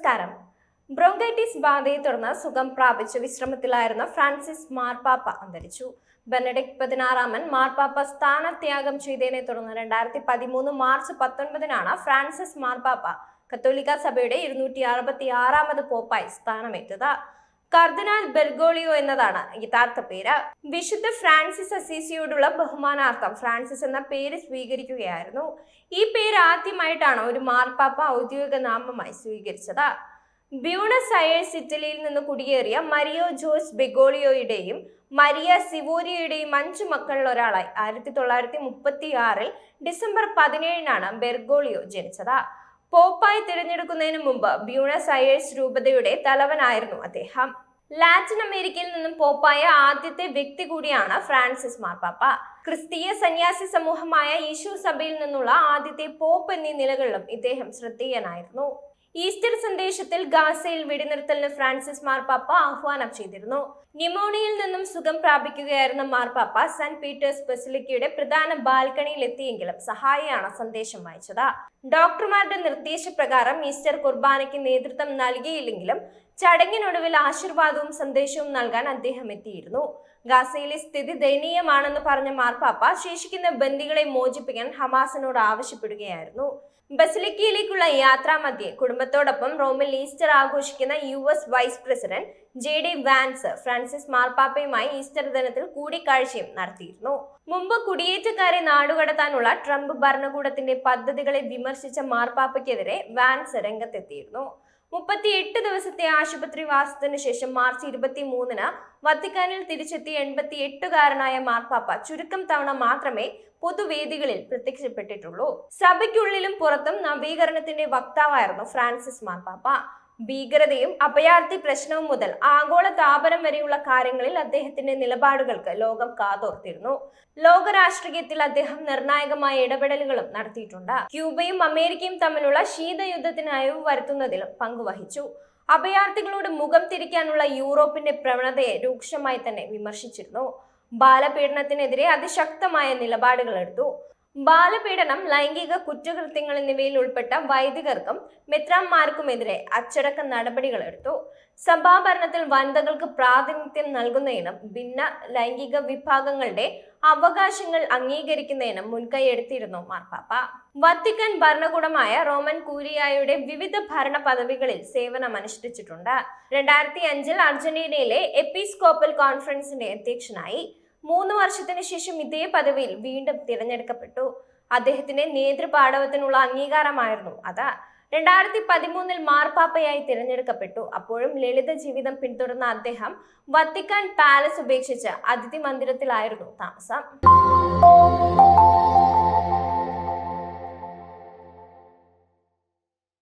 നമസ്കാരം. ബ്രോങ്കൈറ്റിസ് ബാധയെ തുടർന്ന് സുഖം പ്രാപിച്ച് വിശ്രമത്തിലായിരുന്ന ഫ്രാൻസിസ് മാർപ്പാപ്പ അന്തരിച്ചു. ബെനഡിക്ട് പതിനാറാമൻ മാർപ്പാപ്പ സ്ഥാനത്യാഗം ചെയ്തതിനെ തുടർന്ന് രണ്ടായിരത്തി പതിമൂന്ന് മാർച്ച് പത്തൊൻപതിനാണ് ഫ്രാൻസിസ് മാർപ്പാപ്പ കത്തോലിക്ക സഭയുടെ ഇരുന്നൂറ്റി അറുപത്തി ആറാമത് പോപ്പായി സ്ഥാനമേറ്റത്. കർദിനാൾ ബെർഗോളിയോ എന്നതാണ് യഥാർത്ഥ പേര്. വിശുദ്ധ ഫ്രാൻസിസ് അസീസിയോടുള്ള ബഹുമാനാർത്ഥം ഫ്രാൻസിസ് എന്ന പേര് സ്വീകരിക്കുകയായിരുന്നു. ഈ പേര് ആദ്യമായിട്ടാണ് ഒരു മാർപ്പാപ്പ ഔദ്യോഗിക നാമമായി സ്വീകരിച്ചത്. ബ്യൂണസ് അയേഴ്സ് ഇറ്റലിയിൽ നിന്ന് കുടിയേറിയ മരിയോ ജോസ് ബെഗോളിയോയുടെയും മരിയ സിവോരിയയുടെയും അഞ്ചു മക്കളിൽ ഒരാളായി. ആയിരത്തി തൊള്ളായിരത്തി മുപ്പത്തി ആറിൽ ഡിസംബർ പതിനേഴിനാണ് ബെർഗോളിയോ ജനിച്ചത്. പോപ്പായി തിരഞ്ഞെടുക്കുന്നതിന് മുമ്പ് ബ്യൂണസ് അയേഴ്സ് രൂപതയുടെ തലവനായിരുന്നു അദ്ദേഹം. ലാറ്റിൻ അമേരിക്കയിൽ നിന്നും പോപ്പായ ആദ്യത്തെ വ്യക്തി കൂടിയാണ് ഫ്രാൻസിസ് മാർപ്പാപ്പ. ക്രിസ്തീയ സന്യാസി സമൂഹമായ യേശു സഭയിൽ നിന്നുള്ള ആദ്യത്തെ പോപ്പ് എന്നീ നിലകളിലും ഇദ്ദേഹം ശ്രദ്ധേയനായിരുന്നു. ഈസ്റ്റർ സന്ദേശത്തിൽ ഗാസയിൽ വെടിനിർത്തലിന് ഫ്രാൻസിസ് മാർപ്പാപ്പ ആഹ്വാനം ചെയ്തിരുന്നു. ന്യൂമോണിയയിൽ നിന്നും സുഖം പ്രാപിക്കുകയായിരുന്ന മാർപ്പാപ്പ സെന്റ് പീറ്റേഴ്സ് ബസിലിക്കയുടെ പ്രധാന ബാൽക്കണിയിൽ എത്തിയെങ്കിലും സഹായിയാണ് സന്ദേശം വായിച്ചത് ഡോക്ടർമാരുടെ നിർദ്ദേശപ്രകാരം ഈസ്റ്റർ കുർബാനയ്ക്ക് നേതൃത്വം നൽകിയില്ലെങ്കിലും ചടങ്ങിനൊടുവിൽ ആശീർവാദവും സന്ദേശവും നൽകാൻ അദ്ദേഹം എത്തിയിരുന്നു. ഗാസയിലെ സ്ഥിതി ദയനീയമാണെന്ന് പറഞ്ഞ മാർപ്പാപ്പ ശേഷിക്കുന്ന ബന്ദികളെ മോചിപ്പിക്കാൻ ഹമാസിനോട് ആവശ്യപ്പെടുകയായിരുന്നു. ബസിലിക്കയിലേക്കുള്ള യാത്രാമധ്യേ കുടുംബത്തോടൊപ്പം റോമിൽ ഈസ്റ്റർ ആഘോഷിക്കുന്ന U S vice president J D Vance Francis മാർപ്പാപ്പയുമായി Easter ദിനത്തിൽ കൂടിക്കാഴ്ചയും നടത്തിയിരുന്നു. മുമ്പ് കുടിയേറ്റക്കാരെ നാടുകടത്താനുള്ള ട്രംപ് ഭരണകൂടത്തിന്റെ പദ്ധതികളെ വിമർശിച്ച മാർപ്പാപ്പയ്ക്കെതിരെ വാൻസ് രംഗത്തെത്തിയിരുന്നു. മുപ്പത്തിയെട്ട് ദിവസത്തെ ആശുപത്രി വാസത്തിനു ശേഷം മാർച്ച് ഇരുപത്തി മൂന്നിന് വത്തിക്കാനിൽ തിരിച്ചെത്തിയ എൺപത്തി എട്ടുകാരനായ മാർപ്പാപ്പ ചുരുക്കം തവണ മാത്രമേ പൊതുവേദികളിൽ പ്രത്യക്ഷപ്പെട്ടിട്ടുള്ളൂ. സഭയ്ക്കുള്ളിലും പുറത്തും നവീകരണത്തിന്റെ വക്താവായിരുന്നു ഫ്രാൻസിസ് മാർപ്പാപ്പ. ഭീകരതയും അഭയാർത്ഥി പ്രശ്നവും മുതൽ ആഗോള താപനം വരെയുള്ള കാര്യങ്ങളിൽ അദ്ദേഹത്തിന്റെ നിലപാടുകൾക്ക് ലോകം കാതോർത്തിരുന്നു. ലോക രാഷ്ട്രീയത്തിൽ അദ്ദേഹം നിർണായകമായ ഇടപെടലുകളും നടത്തിയിട്ടുണ്ട്. ക്യൂബയും അമേരിക്കയും തമ്മിലുള്ള ശീതയുദ്ധത്തിന് അയവ് വരുത്തുന്നതിലും പങ്കുവഹിച്ചു. അഭയാർത്ഥികളോട് മുഖം തിരിക്കാനുള്ള യൂറോപ്പിന്റെ പ്രവണതയെ രൂക്ഷമായി തന്നെ വിമർശിച്ചിരുന്നു. ബാലപീഡനത്തിനെതിരെ അതിശക്തമായ നിലപാടുകൾ എടുത്തു. ബാലപീഡനം ലൈംഗിക കുറ്റകൃത്യങ്ങൾ എന്നിവയിൽ ഉൾപ്പെട്ട വൈദികർക്കും മെത്രാന്മാർക്കുമെതിരെ അച്ചടക്ക നടപടികൾ എടുത്തു. സഭാഭരണത്തിൽ വനിതകൾക്ക് പ്രാതിനിധ്യം നൽകുന്നതിനും ഭിന്ന ലൈംഗിക വിഭാഗങ്ങളുടെ അവകാശങ്ങൾ അംഗീകരിക്കുന്നതിനും മുൻകൈ എടുത്തിരുന്നു മാർപ്പാപ്പ. വത്തിക്കാൻ ഭരണകൂടമായ റോമൻ കൂരിയായുടെ വിവിധ ഭരണ പദവികളിൽ സേവനം അനുഷ്ഠിച്ചിട്ടുണ്ട് രണ്ടായിരത്തി അഞ്ചിൽ അർജന്റീനയിലെ എപ്പിസ്കോപ്പൽ കോൺഫറൻസിന്റെ അധ്യക്ഷനായി. മൂന്ന് വർഷത്തിന് ശേഷം ഇതേ പദവിയിൽ വീണ്ടും തിരഞ്ഞെടുക്കപ്പെട്ടു. അദ്ദേഹത്തിന്റെ നേതൃപാടവത്തിനുള്ള അംഗീകാരമായിരുന്നു അത്. രണ്ടായിരത്തി പതിമൂന്നിൽ മാർപ്പാപ്പയായി തിരഞ്ഞെടുക്കപ്പെട്ടു. അപ്പോഴും ലളിത ജീവിതം പിന്തുടർന്ന അദ്ദേഹം വത്തിക്കാൻ പാലസ് ഉപേക്ഷിച്ച് അതിഥി മന്ദിരത്തിലായിരുന്നു താമസം.